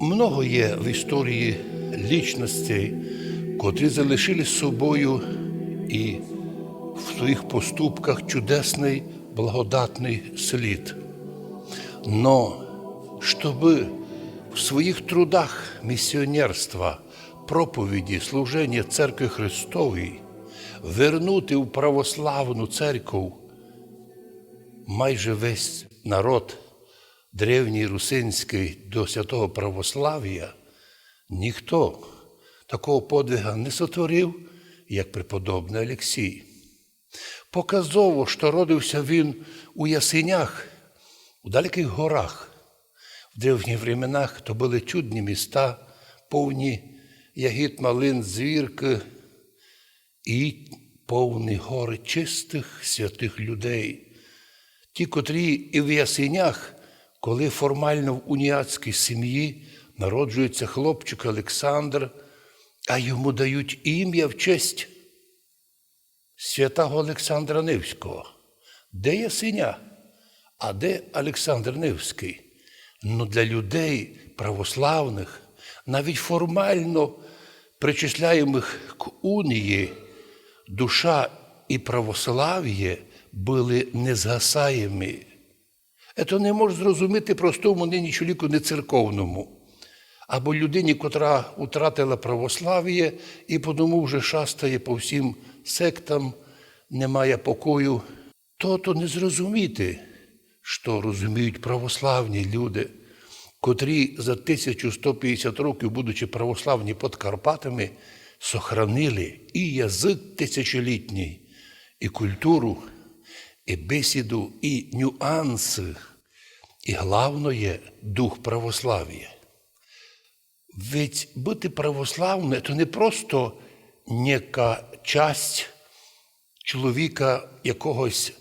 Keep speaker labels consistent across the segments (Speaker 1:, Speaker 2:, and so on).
Speaker 1: Много є в історії лічностей, котрі залишили собою і в своїх поступках чудесний благодатний слід. Но чтобы в своїх трудах місіонерства, проповіді, служення Церкви Христовій вернути в православну церкву майже весь народ древній русинський до святого православ'я, ніхто такого подвига не сотворив, як преподобний Олексій. Показово, що родився він у Ясенях, у далеких горах. В древніх временах то були чудні міста, повні ягід, малин, звірки і повні гори чистих святих людей. Ті, котрі і в ясенях, коли формально в уніатській сім'ї народжується хлопчик Олександр, а йому дають ім'я в честь святого Олександра Невського. Де Ясеня? А де Олександр Невський? Ну, для людей православних, навіть формально причисляємих к унії, душа і православ'я були незгасаємі. Це не може зрозуміти простому нині чоловіку не церковному. Або людині, котра втратила православ'я і тому вже шастає по всім сектам, немає покою, то то не зрозуміти, що розуміють православні люди, котрі за 1150 років, будучи православні під Карпатами, сохранили і язик тисячолітній, і культуру, і бесіду, і нюанси, і головне дух православ'я. Ведь бути православним – це не просто яка часть чоловіка якогось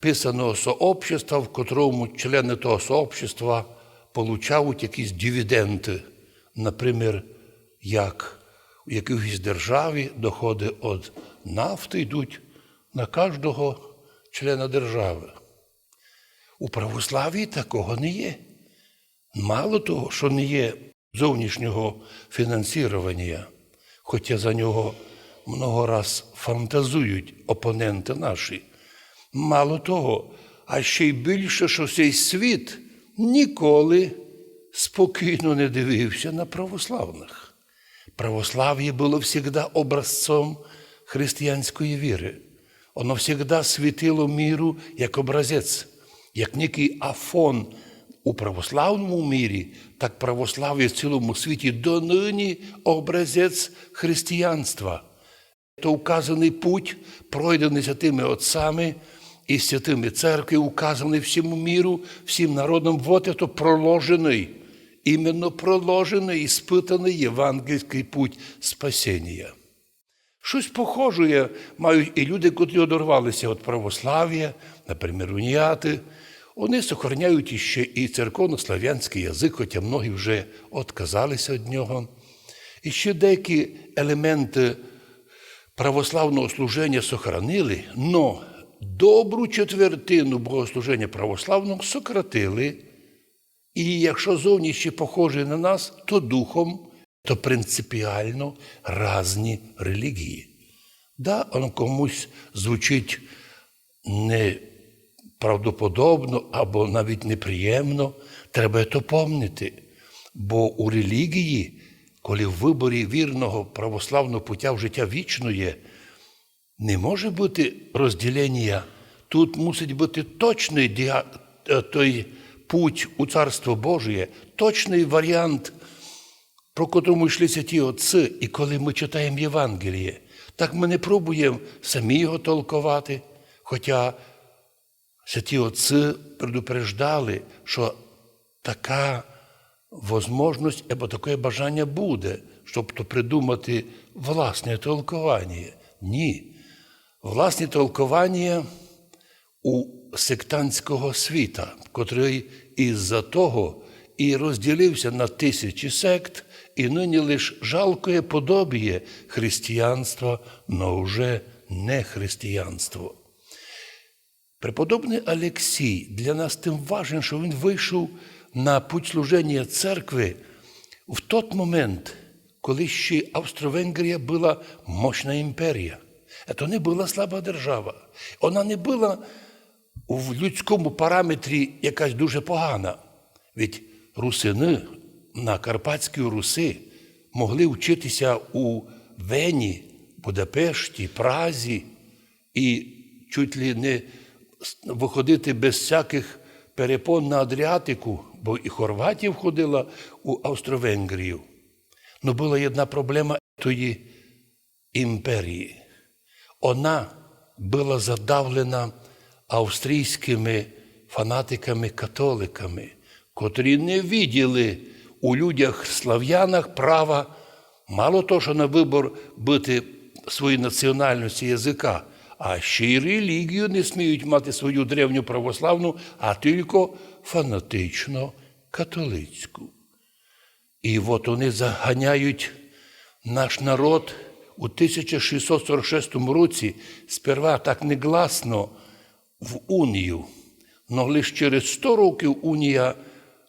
Speaker 1: писаного сообщества, в котрому члени того сообщества получають якісь дивіденди, наприклад, як у якійсь державі доходи від нафти йдуть на кожного члена держави. У православії такого не є. Мало того, що не є зовнішнього фінансування, хоча за нього много раз фантазують опоненти наші. Мало того, а ще й більше, що цей світ ніколи спокійно не дивився на православних. Православ'я було завжди образцом християнської віри. Воно завжди світило міру як образець, як некий афон у православному мірі, так православ'я в цілому світі донині образець християнства. То указаний путь, пройдений святими отцами і святими церкви, указаний всьому міру, всім народам, вот это проложений, іменно проложений і спитаний євангельський путь спасіння. Щось похоже мають і люди, котрі одорвалися від православ'я, наприклад, уніяти. Вони сохраняють іще і церковнослав'янський язик, хоча многі вже відказалися від нього. І ще деякі елементи православного служення сохранили, но добру четвертину богослуження православного сократили. І якщо зовні ще похожі на нас, то духом, то принципіально різні релігії. Да, воно комусь звучить неправдоподобно або навіть неприємно, треба це помнити. Бо у релігії, коли в виборі вірного православного пуття в життя вічної, не може бути розділення. Тут мусить бути точний діа... той путь у Царство Божє, точний варіант, про котрому йшли святі отці. І коли ми читаємо Євангеліє, так ми не пробуємо самі його толкувати. Хоча святі отці предупреждали, що така можливість або таке бажання буде, щоб то придумати власне толкування. Ні. Власне толкування у сектантського світа, котрий із-за того і розділився на тисячі сект, і нині лише жалкое подобіє християнства, но вже не християнство. Преподобний Олексій для нас тим важен, що він вийшов на путь служення церкви в тот момент, коли ще Австро-Венгрія була мощна імперія, це не була слаба держава. Вона не була в людському параметрі якась дуже погана. Ведь русини на Карпатській Руси могли вчитися у Вені, Будапешті, Празі і чуть ли не виходити без всяких перепон на Адріатику, бо і Хорватія входила у Австро-Венгрію. Но була одна проблема тої імперії. Вона була задавлена австрійськими фанатиками-католиками, котрі не виділи у людях слав'янах права мало того, що на вибор бути своєї національності язика, а ще й релігію не сміють мати свою древню православну, а тільки фанатично католицьку. І от вони заганяють наш народ у 1646 році сперва так негласно в унію, но лише через 100 років унія,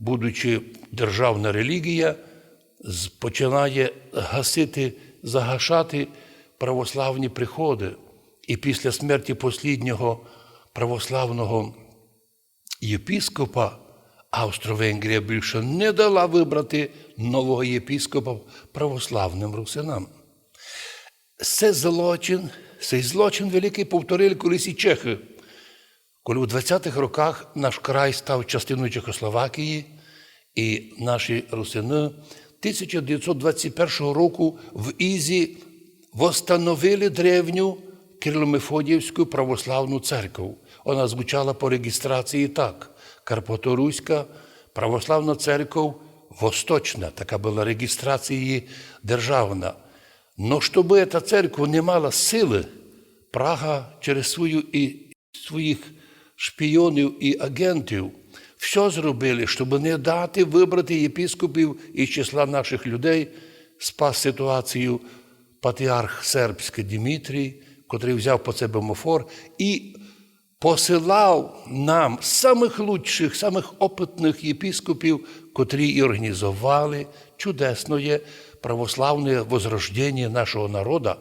Speaker 1: будучи державна релігія, починає гасити, загашати православні приходи. І після смерті посліднього православного єпіскопа Австро-Венгрія більше не дала вибрати нового єпіскопа православним русинам. Це злочин, цей злочин великий повторили колись і чехи. Коли у 20-х роках наш край став частиною Чехословакії, і наші русини 1921 року в Ізі восстановили древню Кирило-Мефодіївську православну церкву. Вона звучала по реєстрації так: Карпаторуська православна церква Восточна, така була реєстрація державна. Но щоб ця церква не мала сили, Прага через свою і своїх шпіонів і агентів все зробили, щоб не дати вибрати єпіскопів із числа наших людей, спас ситуацію патріарх сербський Дмитрій, котрий взяв по себе мофор і посилав нам самих лучших, самих опитних єпіскопів, котрі і організували чудесне православне возрождення нашого народу.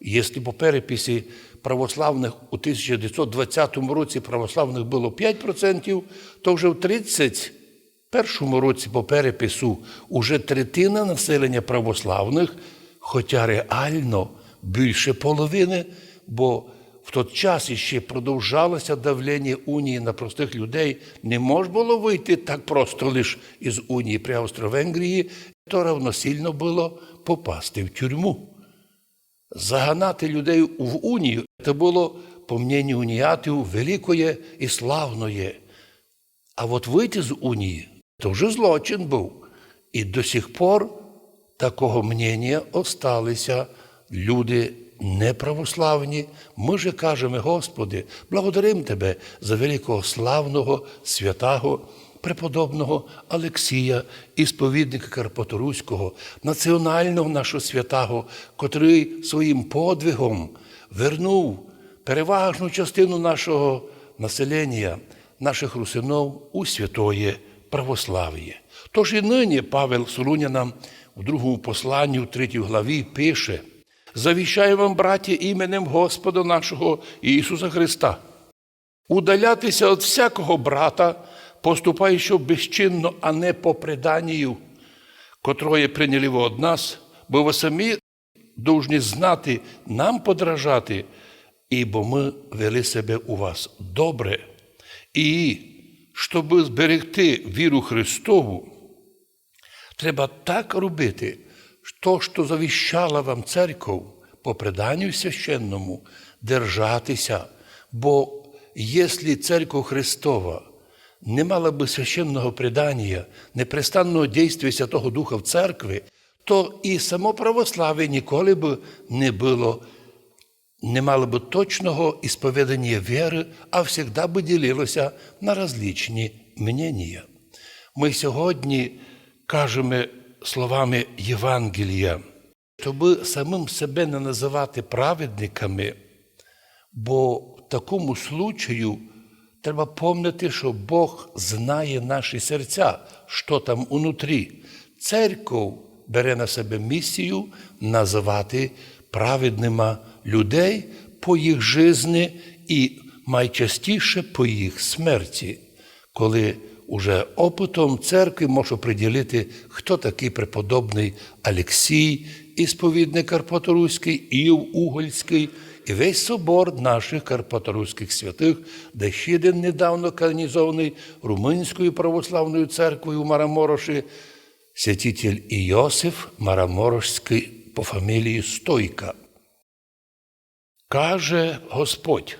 Speaker 1: Якщо по переписі православних у 1920 році православних було 5%, то вже в 31 році по перепису уже третина населення православних, хоча реально більше половини, бо в той час іще продовжалося давлення унії на простих людей. Не можна було вийти так просто лише із унії при Австро-Венгрії, то равносильно було попасти в тюрму. Заганати людей в унію це було, по мненню уніатів, великое і славное. А от вийти з унії це вже злочин був. І до сих пор такого мнення осталися люди неправославні. Ми же кажемо, Господи, благодарим Тебе за великого славного, святого, преподобного Олексія, ісповідника Карпаторуського, національного нашого святого, котрий своїм подвигом вернув переважну частину нашого населення, наших русинов у святоє православ'я. Тож і нині Павел Солуня нам у другому посланні, у третій главі, пише: Завіщаю вам, браті, іменем Господа нашого Ісуса Христа, удалятися від всякого брата, поступаючого безчинно, а не по преданню, котрое прийняли ви від нас, бо ви самі повинні знати, нам подражати, ібо ми вели себе у вас добре. І щоб зберегти віру Христову, треба так робити, то, що завіщала вам церков по преданню священному, держатися. Бо якщо церква Христова не мала би священного предання, непрестанного дійства Святого Духа в церкві, то і само православ'я ніколи б не було, не мало б точного ісповідання віри, а завжди би ділилося на различні мнення. Ми сьогодні кажемо словами Євангелія, щоб самим себе не називати праведниками, бо в такому случаю треба пам'ятати, що Бог знає наші серця, що там унутрі. церков бере на себе місію називати праведними людей по їх жизни і найчастіше по їх смерті, коли уже опитом церкви може приділити, хто такий преподобний Алексій, ісповідник Карпаторуський, Ів Угольський і весь собор наших карпаторуських святих, де ще один недавно канонізований Румунською православною церквою у Марамороші, святитель Іосиф Мараморошський по фамілії Стойка. Каже Господь,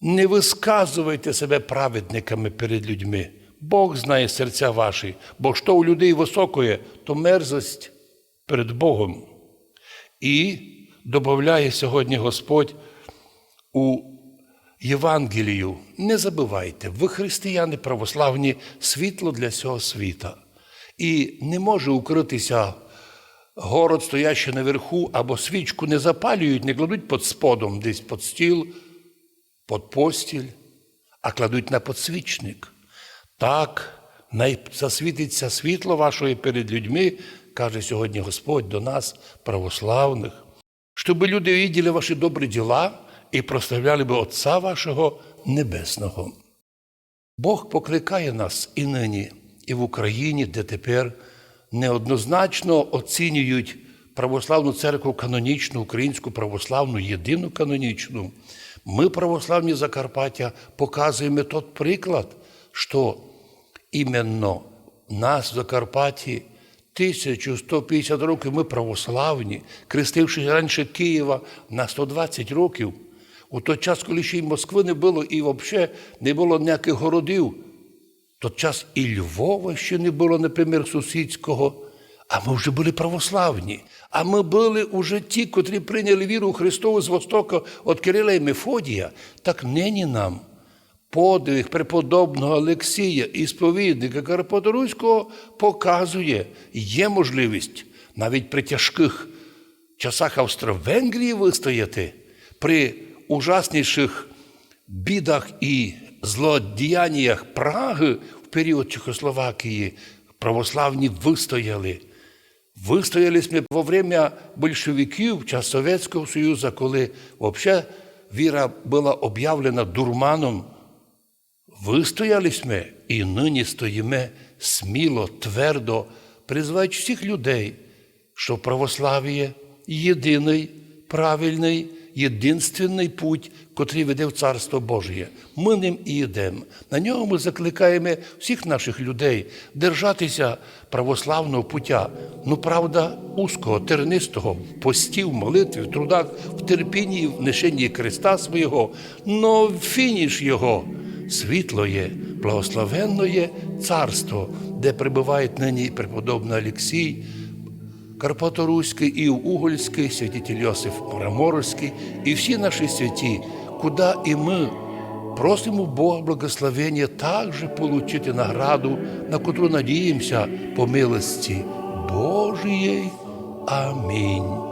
Speaker 1: не висказуйте себе праведниками перед людьми. Бог знає серця ваші, бо що у людей високое, то мерзость перед Богом. І додає сьогодні Господь у Євангелію, не забувайте, ви християни православні світло для цього світа. І не може укритися город, стоящий наверху, або свічку не запалюють, не кладуть під сподом, десь під стіл, під постіль, а кладуть на подсвічник. Так засвітиться світло вашої перед людьми, каже сьогодні Господь до нас, православних, щоб люди виділи ваші добрі діла і прославляли би Отця вашого Небесного. Бог покликає нас і нині, і в Україні, де тепер неоднозначно оцінюють православну церкву канонічну, українську православну, єдину канонічну. Ми, православні Закарпаття, показуємо тот приклад, що іменно нас в Закарпатті 1150 років ми православні, крестивши раніше Києва на 120 років. У той час, коли ще й Москви не було, і взагалі не було ніяких городів, в той час і Львова ще не було, наприклад, сусідського. А ми вже були православні. А ми були вже ті, котрі прийняли віру Христову з Востока від Кирила і Мефодія. Так нині нам подвиг преподобного Олексія, ісповідника Карпаторуського, показує, є можливість навіть при тяжких часах Австро-Венгрії вистояти, при ужасніших бідах і злодіяннях Праги в період Чехословакії православні вистояли. Вистояли ми во время большевиків, час Совєтського Союзу, коли взагалі віра була об'явлена дурманом. Вистояли ми і нині стоїмо сміло, твердо, призиваючи всіх людей, що православ'я єдиний, правильний, єдинственний путь, котрий веде в Царство Божє. Ми ним і йдемо. На нього ми закликаємо всіх наших людей держатися православного пуття. Ну, правда, узкого, тернистого, постів, молитві, в трудах, в терпінні, в несенні креста свого, но фініш його світлоє, благословенноє царство, де прибуває нині преподобний Олексій, Карпаторуський, Ів Угольський, святитель Йосиф Мраморський і всі наші святі, куди і ми просимо Бога благословення також получити награду, на котру надіємося по милості Божієй. Амінь.